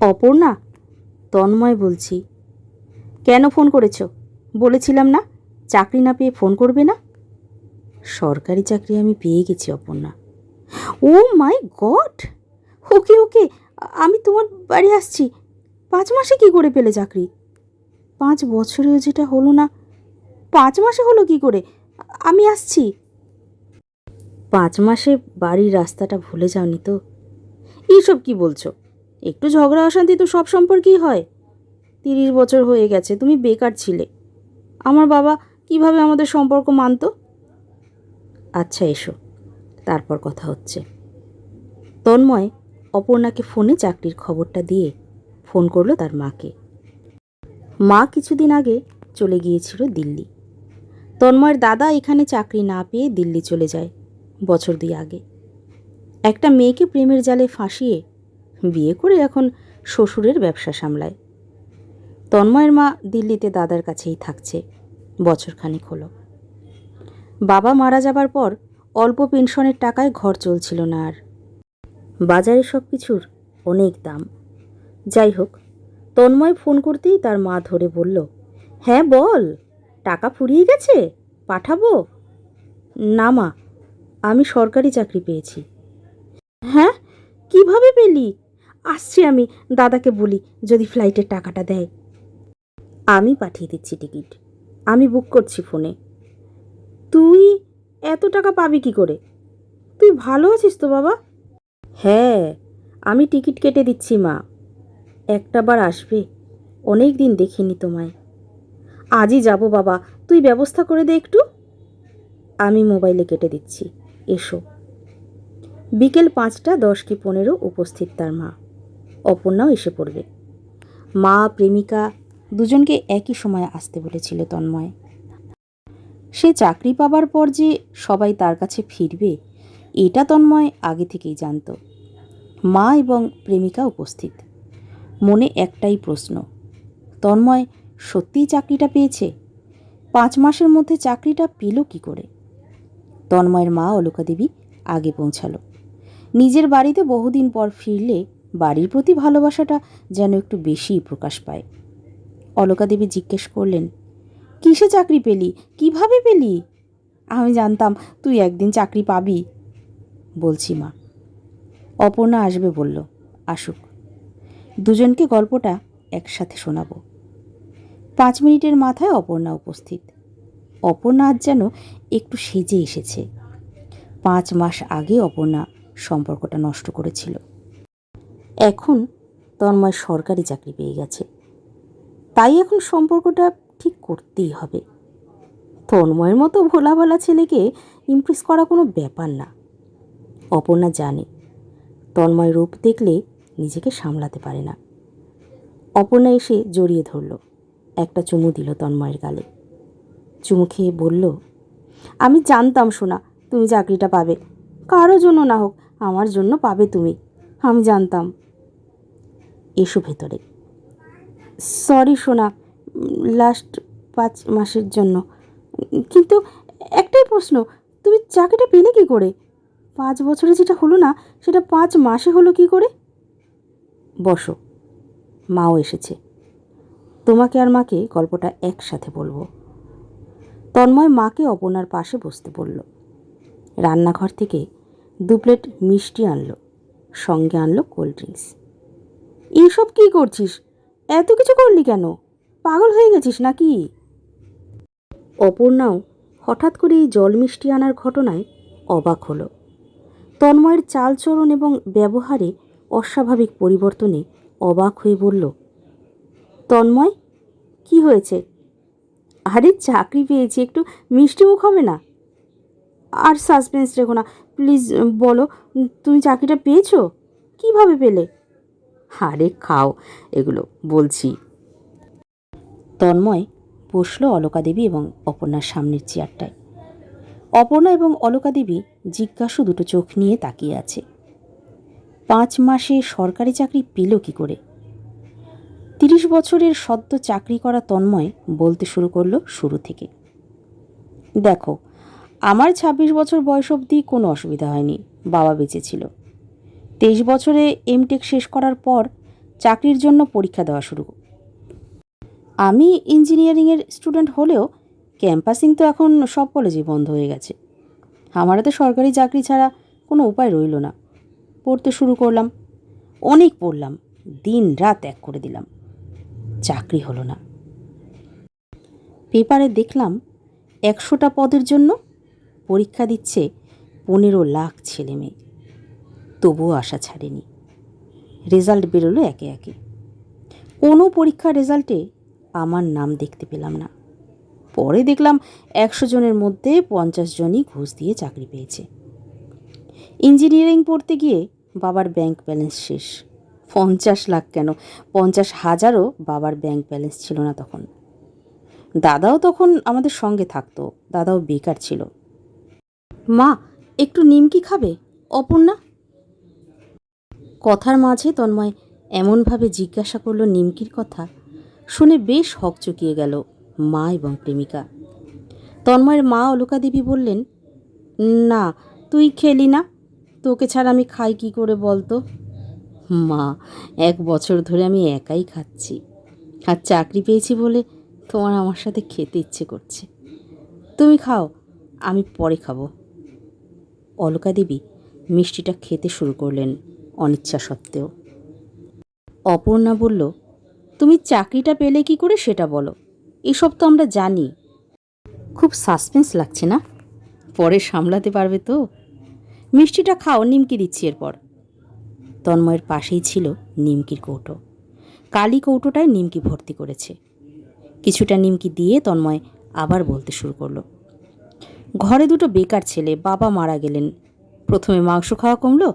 অপর্ণা? তন্ময় বলছি। কেন ফোন করেছ? বলেছিলাম না, চাকরি না পেয়ে ফোন করবে না? সরকারি চাকরি আমি পেয়ে গেছি, অপর্ণা। ও মাই গড! ওকে ওকে, আমি তোমার বাড়ি আসছি। পাঁচ মাসে কি করে পেলে চাকরি? পাঁচ বছরেও যেটা হলো না, পাঁচ মাসে হলো কি করে? আমি আসছি। পাঁচ মাসে বাড়ির রাস্তাটা ভুলে যাওনি তো? এইসব কি বলছো? একটু ঝগড়া অশান্তি তো সব সম্পর্কেই হয়। তিরিশ বছর হয়ে গেছে, তুমি বেকার ছিলে। আমার বাবা কীভাবে আমাদের সম্পর্ক মানতো? আচ্ছা এসো। তারপর কথা হচ্ছে। তন্ময় অপর্ণাকে ফোনে চাকরির খবরটা দিয়ে ফোন করল তার মাকে। মা কিছুদিন আগে চলে গিয়েছিল দিল্লি। তন্ময়ের দাদা এখানে চাকরি না পেয়ে দিল্লি চলে যায় বছর দুই আগে। একটা মেয়েকে প্রেমের জালে ফাঁসিয়ে বিয়ে করে এখন শ্বশুরের ব্যবসা সামলায়। তন্ময়ের মা দিল্লিতে দাদার কাছেই থাকছে। বছরখানেক হলো। বাবা মারা যাবার পর অল্প পেনশনের টাকায় ঘর চলছিল না আর। বাজারে সব কিছুর অনেক দাম। যাই হোক, তন্ময় ফোন করতেই তার মা ধরে বলল হ্যাঁ বল, টাকা ফুরিয়ে গেছে? পাঠাবো? না মা, আমি সরকারি চাকরি পেয়েছি। হ্যাঁ? কীভাবে পেলি? আসছি আমি, দাদাকে বলি, যদি ফ্লাইটের টাকাটা দেয়। আমি পাঠিয়ে দিচ্ছি টিকিট আমি বুক করছি ফোনে তুই এত টাকা পাবি কি করে? তুই ভালো আছিস তো বাবা? হ্যাঁ আমি টিকিট কেটে দিচ্ছি, মা। একটা বার আসবে, অনেক দিন দেখিনি তোমায়। আজই যাব বাবা, তুই ব্যবস্থা করে দে একটু। আমি মোবাইলে কেটে দিচ্ছি, এসো। বিকেল পাঁচটা দশ কি পনেরো উপস্থিত তার মা। অপর্ণাও এসে পড়বে। মা, প্রেমিকা দুজনকে একই সময়ে আসতে বলেছিল তন্ময়। সে চাকরি পাবার পর যে সবাই তার কাছে ফিরবে, এটা তন্ময় আগে থেকেই জানত। মা এবং প্রেমিকা উপস্থিত। মনে একটাই প্রশ্ন, তন্ময় সত্যিই চাকরিটা পেয়েছে? পাঁচ মাসের মধ্যে চাকরিটা পেল কি করে? তন্ময়ের মা অলকা দেবী আগে পৌঁছালো। নিজের বাড়িতে বহুদিন পর ফিরলে বাড়ির প্রতি ভালোবাসাটা যেন একটু বেশিই প্রকাশ পায়। অলকা দেবী জিজ্ঞেস করলেন, কিসে চাকরি পেলি? কীভাবে পেলি? আমি জানতাম তুই একদিন চাকরি পাবি, বলছি মা। অপর্ণা আসবে বলল, আসুক। দুজনকে গল্পটা একসাথে শোনাবো। পাঁচ মিনিটের মাথায় অপর্ণা উপস্থিত। অপর্ণা আজ যেন একটু সেজে এসেছে। পাঁচ মাস আগে অপর্ণা সম্পর্কটা নষ্ট করেছিল। এখন তন্ময় সরকারি চাকরি পেয়ে গেছে। তাই এখন সম্পর্কটা ঠিক করতেই হবে। তন্ময়ের মতো ভোলা ভালা ছেলেকে ইমপ্রেস করা কোনো ব্যাপার না। অপর্ণা জানে তন্ময় রূপ দেখলে নিজেকে সামলাতে পারে না। অপর্ণা এসে জড়িয়ে ধরল, একটা চুমু দিল তন্ময়ের গালে। চুমু খেয়ে বলল, আমি জানতাম শোনা তুমি চাকরিটা পাবে। কারও জন্য না হোক, আমার জন্য পাবে তুমি। আমি জানতাম। এসো ভেতরে। সরি সোনা লাস্ট পাঁচ মাসের জন্য। কিন্তু একটাই প্রশ্ন, তুমি চাকরিটা পেলে কি করে? পাঁচ বছরে যেটা হলো না, সেটা পাঁচ মাসে হলো কি করে? বসো, মাও এসেছে। তোমাকে আর মাকে গল্পটা একসাথে বলব। তন্ময় মাকে অপর্ণার পাশে বসতে বলল। রান্নাঘর থেকে দু প্লেট মিষ্টি আনলো, সঙ্গে আনলো কোল্ড ড্রিঙ্কস। এইসব কী করছিস? এত কিছু করলি কেন? পাগল হয়ে গেছিস নাকি? অপর্ণাও হঠাৎ করে এই জল মিষ্টি আনার ঘটনায় অবাক হলো। তন্ময়ের চালচরণ এবং ব্যবহারে অস্বাভাবিক পরিবর্তনে অবাক হয়ে বলল, তন্ময়, কি হয়েছে? আরে চাকরি পেয়েছি, একটু মিষ্টি মুখ হবে না? আর সাসপেন্স রেখো না প্লিজ বলো, তুমি চাকরিটা পেয়েছ? কীভাবে পেলে? আরে খাও, এগুলো বলছি। তন্ময় বসল অলকা দেবী এবং অপর্ণার সামনের চেয়ারটায়। অপর্ণা এবং অলকা দেবী জিজ্ঞাসু দুটো চোখ নিয়ে তাকিয়ে আছে। পাঁচ মাসে সরকারি চাকরি পেল কি করে? তিরিশ বছরের সদ্য চাকরি করা তন্ময় বলতে শুরু করল শুরু থেকে। দেখো, আমার ছাব্বিশ বছর বয়স অবধি কোনো অসুবিধা হয়নি, বাবা বেঁচে ছিল। তেইশ বছরে এমটেক শেষ করার পর চাকরির জন্য পরীক্ষা দেওয়া শুরু। আমি ইঞ্জিনিয়ারিংয়ের স্টুডেন্ট হলেও ক্যাম্পাসিং তো এখন সব কলেজেই বন্ধ হয়ে গেছে। আমার হাতে সরকারি চাকরি ছাড়া কোনো উপায় রইল না। পড়তে শুরু করলাম, অনেক পড়লাম, দিন রাত এক করে দিলাম, চাকরি হলো না। পেপারে দেখলাম একশোটা পদের জন্য পরীক্ষা দিচ্ছে পনেরো লাখ ছেলে মেয়ে। তবুও আশা ছাড়েনি। রেজাল্ট বেরোলো একে একে। কোনো পরীক্ষার রেজাল্টে আমার নাম দেখতে পেলাম না। পরে দেখলাম একশো জনের মধ্যে পঞ্চাশ জনই ঘুষ দিয়ে চাকরি পেয়েছে। ইঞ্জিনিয়ারিং পড়তে গিয়ে বাবার ব্যাংক ব্যালেন্স শেষ। পঞ্চাশ লাখ কেন? পঞ্চাশ হাজারও বাবার ব্যাংক ব্যালেন্স ছিল না তখন। দাদাও তখন আমাদের সঙ্গে থাকতো, দাদাও বেকার ছিল। মা, একটু নিমকি খাবে? অপর্ণা? কথার মাঝে তন্ময় এমনভাবে জিজ্ঞাসা করল নিমকির কথা। শুনে বেশ হক হকচকিয়ে গেল মা এবং প্রেমিকা। তন্ময়ের মা অলকা দেবী বললেন, না, তুই খেলি না। তোকে ছাড়া আমি খাই কি করে বলতো? মা, এক বছর ধরে আমি একাই খাচ্ছি আর চাকরি পেয়েছি বলে তোমার আমার সাথে খেতে ইচ্ছে করছে। তুমি খাও, আমি পরে খাব। অলকা দেবী মিষ্টিটা খেতে শুরু করলেন। অনিচ্ছা সত্ত্বেও। অপর্ণা বলল, তুমি চাকরিটা পেলে কি করে সেটা বলো। এসব তো আমরা জানি। খুব সাসপেন্স লাগছে না? পরে সামলাতে পারবে তো? মিষ্টিটা খাও, নিমকি দিচ্ছি এরপর। তন্ময়ের পাশেই ছিল নিমকির কৌটো। কালি কৌটোটায় নিমকি ভর্তি করেছে। কিছুটা নিমকি দিয়ে তন্ময় আবার বলতে শুরু করল, ঘরে দুটো বেকার ছেলে, বাবা মারা গেলেন। প্রথমে মাংস খাওয়া কমলো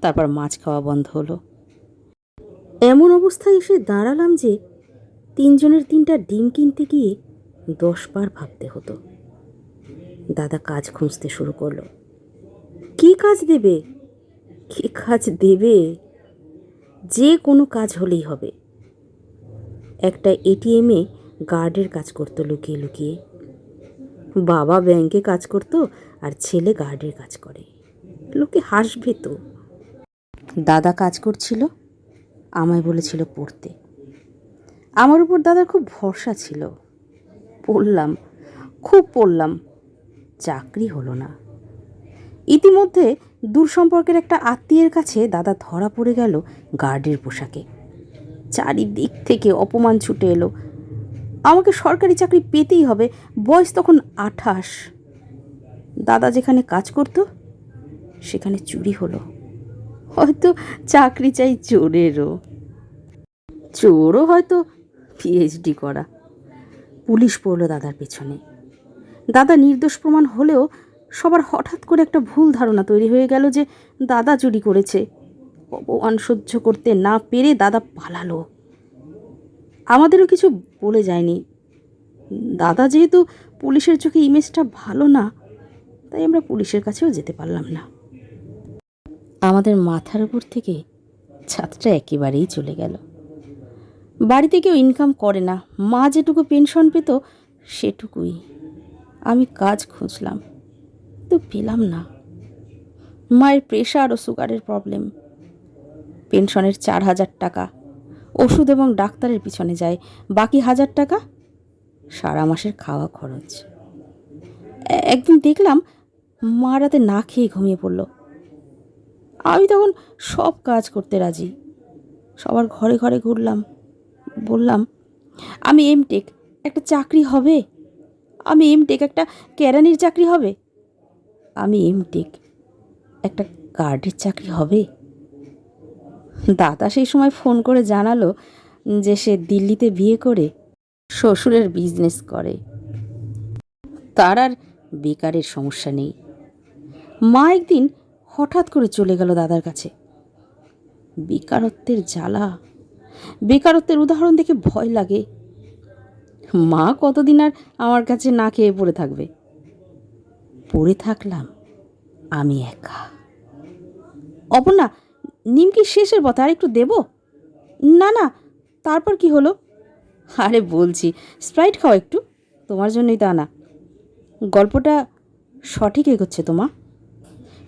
তারপর মাছ খাওয়া বন্ধ হলো। এমন অবস্থায় এসে দাঁড়ালাম যে তিনজনের তিনটা ডিম কিনতে গিয়ে দশবার ভাবতে হতো। দাদা কাজ খুঁজতে শুরু করল। কী কাজ দেবে? কী কাজ দেবে? যে কোনো কাজ হলেই হবে। একটা এটিএমে গার্ডের কাজ করতো লুকিয়ে লুকিয়ে। বাবা ব্যাংকে কাজ করতো আর ছেলে গার্ডের কাজ করে। লোকে হাসবে তো। দাদা কাজ করছিল, আমায় বলেছিল পড়তে। আমার উপর দাদার খুব ভরসা ছিল। পড়লাম, খুব পড়লাম, চাকরি হলো না। ইতিমধ্যে দূর সম্পর্কের একটা আত্মীয়ের কাছে দাদা ধরা পড়ে গেল গার্ডের পোশাকে। চারিদিক থেকে অপমান ছুটে এলো। আমাকে সরকারি চাকরি পেতেই হবে, বয়স তখন আঠাশ। দাদা যেখানে কাজ করতো, সেখানে চুরি হলো। হয়তো চাকরি চাই চোরেরও। চোরও হয়তো পিএইচডি করা। পুলিশ পড়ল দাদার পেছনে। দাদা নির্দোষ প্রমাণ হলেও সবার হঠাৎ করে একটা ভুল ধারণা তৈরি হয়ে গেল যে দাদা চুরি করেছে। অপমান সহ্য করতে না পেরে দাদা পালালো। আমাদেরও কিছু বলে যায়নি। দাদা যেহেতু পুলিশের চোখে ইমেজটা ভালো না, তাই আমরা পুলিশের কাছেও যেতে পারলাম না। আমাদের মাথার উপর থেকে ছাদটা একেবারেই চলে গেল। বাড়িতে কেউ ইনকাম করে না। মা যেটুকু পেনশন পেত, সেটুকুই। আমি কাজ খুঁজলাম তো পেলাম না। মায়ের প্রেশার ও সুগারের প্রবলেম পেনশনের চার হাজার টাকা। ওষুধ এবং ডাক্তারের পিছনে যায়। বাকি হাজার টাকা সারা মাসের খাওয়া খরচ। একদিন দেখলাম মা রাতে না খেয়ে ঘুমিয়ে পড়ল। আমি তখন সব কাজ করতে রাজি। সবার ঘরে ঘরে ঘুরলাম। বললাম, আমি এমটেক একটা চাকরি হবে? আমি এমটেক একটা কেরানির চাকরি হবে? আমি এমটেক একটা গার্ডের চাকরি হবে? দাদা সেই সময় ফোন করে জানালো যে সে দিল্লিতে বিয়ে করে শ্বশুরের বিজনেস করে। তার আর বেকারের সমস্যা নেই। মা একদিন হঠাৎ করে চলে গেল দাদার কাছে। বেকারত্বের জ্বালা। বেকারত্বের উদাহরণ দেখে ভয় লাগে। মা কতদিন আর আমার কাছে না খেয়ে পড়ে থাকবে? পড়ে থাকলাম, আমি একা। অপর্ণা, নিমকি শেষের পথে আর একটু দেবো? না না, তারপর কি হলো? আরে বলছি, স্প্রাইট খাও একটু, তোমার জন্যই তা না। গল্পটা সঠিক এগোচ্ছে তোমা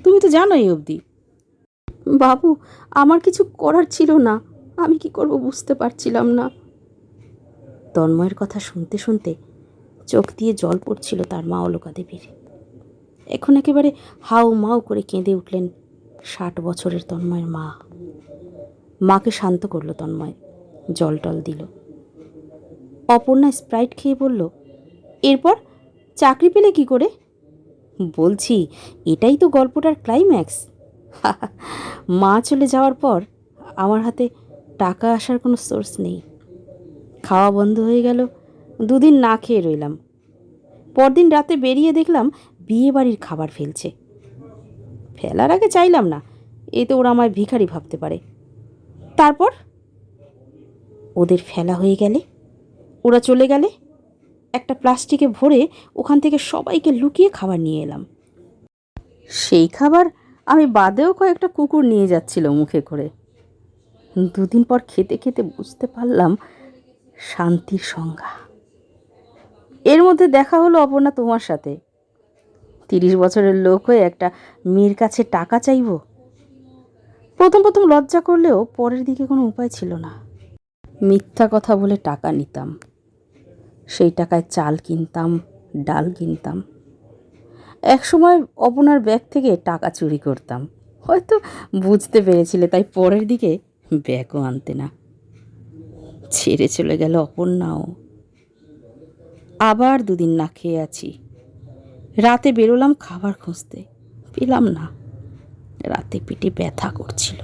তুমি তো জানো এই অবধি। বাবু আমার কিছু করার ছিল না। আমি কি করব বুঝতে পারছিলাম না। তন্ময়ের কথা শুনতে শুনতে চোখ দিয়ে জল পড়ছিল তার মা অলকা দেবীর। এখন একেবারে হাউ মাউ করে কেঁদে উঠলেন ষাট বছরের তন্ময়ের মা। মাকে শান্ত করল তন্ময় জল টল দিল। অপর্ণা স্প্রাইট খেয়ে বলল এরপর চাকরি পেলে কি করে? বলছি, এটাই তো গল্পটার ক্লাইম্যাক্স মা চলে যাওয়ার পর আমার হাতে টাকা আসার কোনো সোর্স নেই। খাওয়া বন্ধ হয়ে গেল, দুদিন না খেয়ে রইলাম। পরদিন রাতে বেরিয়ে দেখলাম বিয়ে বাড়ির খাবার ফেলছে। ফেলার আগে চাইলাম না, এ তো ওরা আমায় ভিখারি ভাবতে পারে। তারপর? ওদের ফেলা হয়ে গেলে? ওরা চলে গেলে? একটা প্লাস্টিকে ভরে ওখান থেকে সবাইকে লুকিয়ে খাবার নিয়ে এলাম। সেই খাবার আমি বাদেও কয়েকটা কুকুর নিয়ে যাচ্ছিল মুখে করে। দুদিন পর খেতে খেতে বুঝতে পারলাম শান্তির সংজ্ঞা। এর মধ্যে দেখা হলো অপর্ণা তোমার সাথে। তিরিশ বছরের লোক হয়ে একটা মেয়ের কাছে টাকা চাইব। প্রথম প্রথম লজ্জা করলেও পরের দিকে কোনো উপায় ছিল না। মিথ্যা কথা বলে টাকা নিতাম। সেই টাকায় চাল কিনতাম, ডাল কিনতাম। এক সময় অপনার ব্যাগ থেকে টাকা চুরি করতাম। হয়তো বুঝতে পেরেছিলে, তাই পরের দিকে ব্যাগও আনতে না। ছেড়ে চলে গেল অপর্ণাও। আবার দুদিন না খেয়ে আছি। রাতে বেরোলাম খাবার খুঁজতে। পেলাম না। রাতে পেটে ব্যথা করছিল।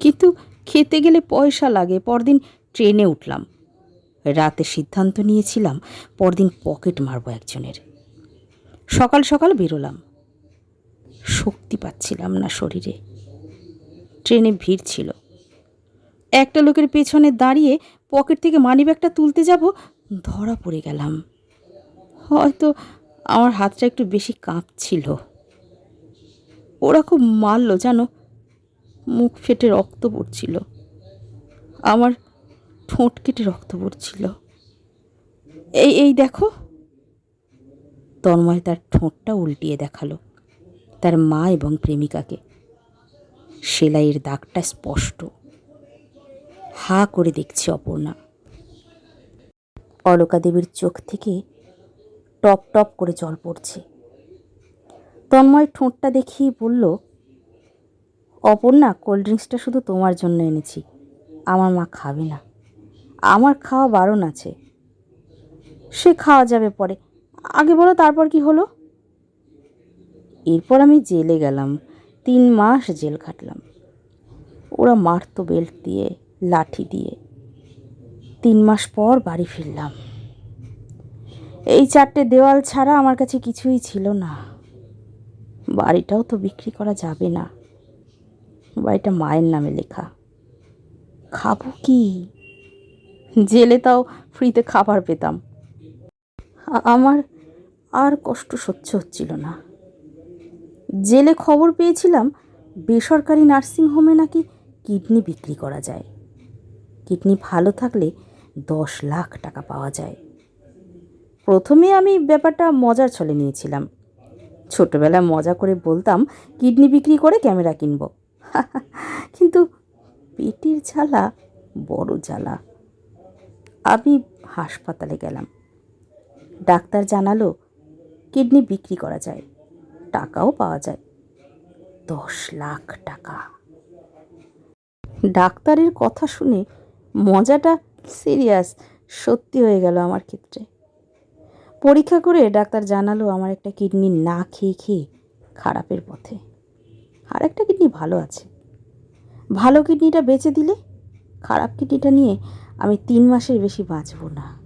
কিন্তু খেতে গেলে পয়সা লাগে। পরদিন ট্রেনে উঠলাম। রাতে সিদ্ধান্ত নিয়েছিলাম পরদিন পকেট মারবো একজনের। সকাল সকাল বেরোলাম। শক্তি পাচ্ছিলাম না শরীরে। ট্রেনে ভিড় ছিল। একটা লোকের পেছনে দাঁড়িয়ে পকেট থেকে মানিব্যাগটা তুলতে যাব, ধরা পড়ে গেলাম। হয়তো আমার হাতটা একটু বেশি কাঁপছিল। ওরা খুব মারলো, জানো? মুখ ফেটে রক্ত পড়ছিল। আমার ঠোঁট কেটে রক্ত পড়ছিল। এই এই দেখো। তন্ময় তার ঠোঁটটা উল্টিয়ে দেখাল, তার মা এবং প্রেমিকাকে। সেলাইয়ের দাগটা স্পষ্ট। হা করে দেখছে অপর্ণা। অলকা দেবীর চোখ থেকে টপ টপ করে জল পড়ছে। তন্ময় ঠোঁটটা দেখিয়ে বলল, অপর্ণা, কোল্ড ড্রিঙ্কসটা শুধু তোমার জন্য এনেছি। আমার মা খাবে না। আমার খাওয়া বারণ আছে। সে খাওয়া যাবে পরে। আগে বলো তারপর কি হলো? এরপর আমি জেলে গেলাম। তিন মাস জেল খাটলাম। ওরা মারতো বেল্ট দিয়ে, লাঠি দিয়ে। তিন মাস পর বাড়ি ফিরলাম। এই চারটে দেওয়াল ছাড়া আমার কাছে কিছুই ছিল না। বাড়িটাও তো বিক্রি করা যাবে না। বাড়িটা মায়ের নামে লেখা। খাব কি? জেলে তাও ফ্রিতে খাবার পেতাম। আমার আর কষ্ট সহ্য হচ্ছিল না। জেলে খবর পেয়েছিলাম, বেসরকারি নার্সিংহোমে নাকি কিডনি বিক্রি করা যায়। কিডনি ভালো থাকলে দশ লাখ টাকা পাওয়া যায়। প্রথমে আমি ব্যাপারটা মজার ছলে নিয়েছিলাম। ছোটবেলায় মজা করে বলতাম, কিডনি বিক্রি করে ক্যামেরা কিনব। কিন্তু পেটের জ্বালা বড় জ্বালা। আমি হাসপাতালে গেলাম। ডাক্তার জানালো, কিডনি বিক্রি করা যায়, টাকাও পাওয়া যায়। দশ লাখ টাকা। ডাক্তারের কথা শুনে মজাটা সিরিয়াস সত্যি হয়ে গেল আমার ক্ষেত্রে। পরীক্ষা করে ডাক্তার জানালো, আমার একটা কিডনি না খেয়ে খেয়ে খারাপের পথে। আর একটা কিডনি ভালো আছে। ভালো কিডনিটা বেচে দিলে, খারাপ কিডনিটা নিয়ে আমি তিন মাসের বেশি বাঁচব না।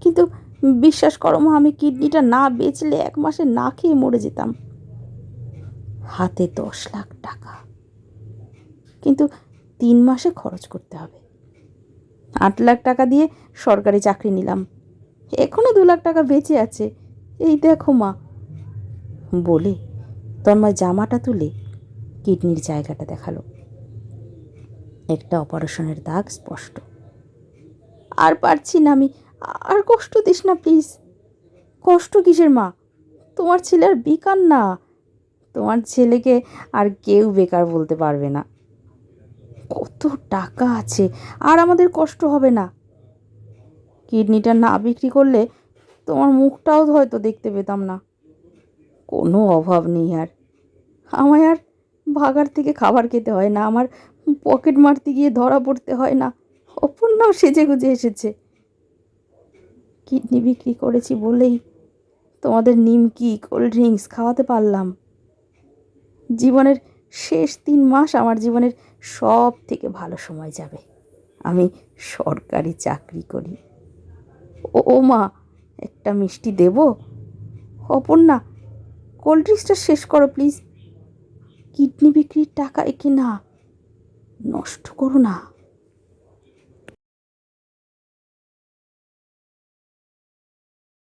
কিন্তু বিশ্বাস করো মা, আমি কিডনিটা না বেচলে এক মাসে না খেয়ে মরে যেতাম। হাতে দশ লাখ টাকা। কিন্তু তিন মাসে খরচ করতে হবে। আট লাখ টাকা দিয়ে সরকারি চাকরি নিলাম। এখনও দু লাখ টাকা বেঁচে আছে। এই দেখো মা। বলে তন্ময় জামাটা তুলে কিডনির জায়গাটা দেখাল। একটা অপারেশনের দাগ স্পষ্ট। আর পারছি না আমি। আর কষ্ট দিস না প্লিজ কষ্ট কিসের মা? তোমার ছেলে আর বেকার না। তোমার ছেলেকে আর কেউ বেকার বলতে পারবে না। কত টাকা আছে, আর আমাদের কষ্ট হবে না। কিডনিটা না বিক্রি করলে তোমার মুখটাও হয়তো দেখতে পেতাম না। কোনো অভাব নেই আর। আমায় আর ভাগার থেকে খাবার খেতে হয় না, আমার পকেট মারতে গিয়ে ধরা পড়তে হয় না। অপর্ণাও সেজে গুজে এসেছে। কিডনি বিক্রি করেছি বলেই তোমাদের নিমকি, কোল্ড ড্রিঙ্কস খাওয়াতে পারলাম। জীবনের শেষ তিন মাস আমার জীবনের সব থেকে ভালো সময় যাবে। আমি সরকারি চাকরি করি। ও মা, একটা মিষ্টি দেব? অপর্ণা, কোল্ড ড্রিঙ্কসটা শেষ করো প্লিজ। কিডনি বিক্রির টাকা একে না নষ্ট করো না।